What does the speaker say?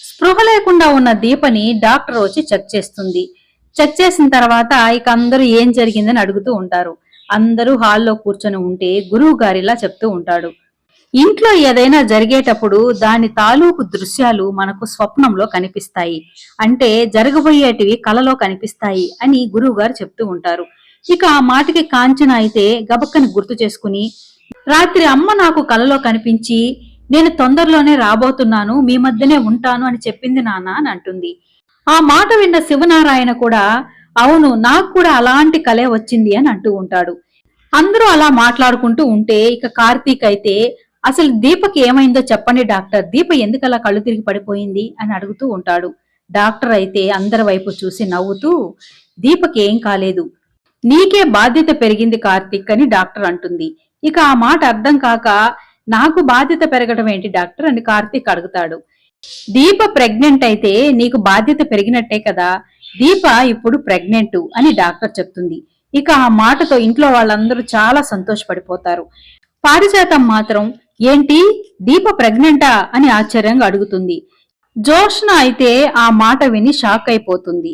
స్పృహ లేకుండా ఉన్న దీపని డాక్టర్ వచ్చి చెక్ చేస్తుంది. చెక్ చేసిన తర్వాత ఇక అందరూ ఏం జరిగిందని అడుగుతూ ఉంటారు. అందరూ హాల్లో కూర్చొని ఉంటే గురువు గారిలా చెప్తూ ఉంటాడు. ఇంట్లో ఏదైనా జరిగేటప్పుడు దాని తాలూకు దృశ్యాలు మనకు స్వప్నంలో కనిపిస్తాయి. అంటే జరగబోయేటివి కలలో కనిపిస్తాయి అని గురువు గారు చెప్తూ ఉంటారు. ఇక ఆ మాటకి కాంచన అయితే గబక్కని గుర్తు చేసుకుని రాత్రి అమ్మ నాకు కలలో కనిపించి నేను తొందరలోనే రాబోతున్నాను మీ మధ్యనే ఉంటాను అని చెప్పింది నాన్న అని అంటుంది. ఆ మాట విన్న శివనారాయణ కూడా అవును నాకు కూడా అలాంటి కలే వచ్చింది అని అంటూ ఉంటాడు. అందరూ అలా మాట్లాడుకుంటూ ఉంటే ఇక కార్తీక్ అయితే అసలు దీపకి ఏమైందో చెప్పండి డాక్టర్ దీప ఎందుకు అలా కళ్ళు తిరిగి పడిపోయింది అని అడుగుతూ ఉంటాడు. డాక్టర్ అయితే అందరి వైపు చూసి నవ్వుతూ దీపకి ఏం కాలేదు. నీకే బాధ్యత పెరిగింది కార్తీక్ అని డాక్టర్ అంటుంది. ఇక ఆ మాట అర్థం కాక నాకు బాధ్యత పెరగడం ఏంటి డాక్టర్? అని కార్తీక్ అడుగుతాడు. దీప ప్రెగ్నెంట్ అయితే నీకు బాధ్యత పెరిగినట్టే కదా? దీప ఇప్పుడు ప్రెగ్నెంట్ అని డాక్టర్ చెప్తుంది. ఇక ఆ మాటతో ఇంట్లో వాళ్ళందరూ చాలా సంతోషపడిపోతారు. పారిజాతం మాత్రం ఏంటి? దీప ప్రెగ్నెంటా? అని ఆశ్చర్యంగా అడుగుతుంది. జోష్న అయితే ఆ మాట విని షాక్ అయిపోతుంది.